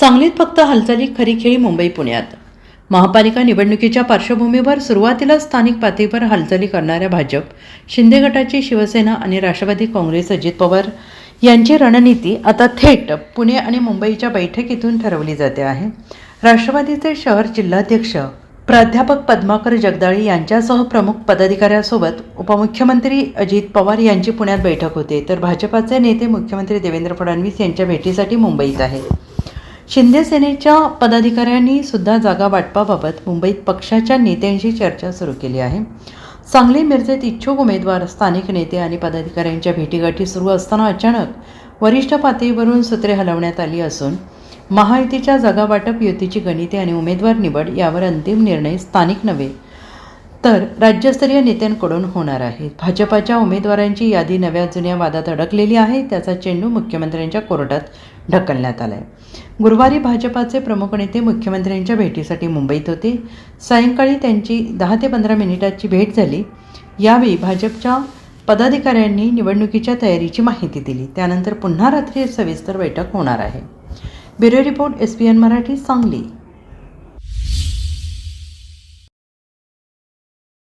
सांगलीत फक्त हालचाली खरी खेळी मुंबई पुण्यात. महापालिका निवडणुकीच्या पार्श्वभूमीवर सुरुवातीला स्थानिक पातळीवर हालचाली करणाऱ्या भाजप शिंदे गटाची शिवसेना आणि राष्ट्रवादी काँग्रेस अजित पवार यांची रणनीती आता थेट पुणे आणि मुंबईच्या बैठकीतून ठरवली जाते आहे. राष्ट्रवादीचे शहर जिल्हाध्यक्ष प्राध्यापक पद्माकर जगदाळी यांच्यासह प्रमुख पदाधिकाऱ्यांसोबत उपमुख्यमंत्री अजित पवार यांची पुण्यात बैठक होते. तर भाजपाचे नेते मुख्यमंत्री देवेंद्र फडणवीस यांच्या भेटीसाठी मुंबईत आहेत. शिंदे सेनेच्या पदाधिकाऱ्यांनी सुद्धा जागा वाटपाबाबत मुंबईत पक्षाच्या नेत्यांशी चर्चा सुरू केली आहे. सांगली मिरजेत इच्छुक उमेदवार स्थानिक नेते आणि पदाधिकाऱ्यांच्या भेटीगाठी सुरू असताना अचानक वरिष्ठ पातळीवरून सूत्रे हलवण्यात आली असून महायुतीच्या जागा वाटप युतीची गणिते आणि उमेदवार निवड यावर अंतिम निर्णय स्थानिक नव्हे तर राज्यस्तरीय नेत्यांकडून होणार आहे. भाजपाच्या उमेदवारांची यादी नव्या जुन्या वादात अडकलेली आहे त्याचा चेंडू मुख्यमंत्र्यांच्या कोर्टात ढकलण्यात आला आहे गुरुवारी भाजपाचे प्रमुख नेते मुख्यमंत्र्यांच्या भेटीसाठी मुंबईत होते. सायंकाळी त्यांची दहा ते पंधरा मिनिटाची भेट झाली. यावेळी भाजपच्या पदाधिकाऱ्यांनी निवडणुकीच्या तयारीची माहिती दिली. त्यानंतर पुन्हा रात्री सविस्तर बैठक होणार आहे. Bureau report S P N Marathi Sangli.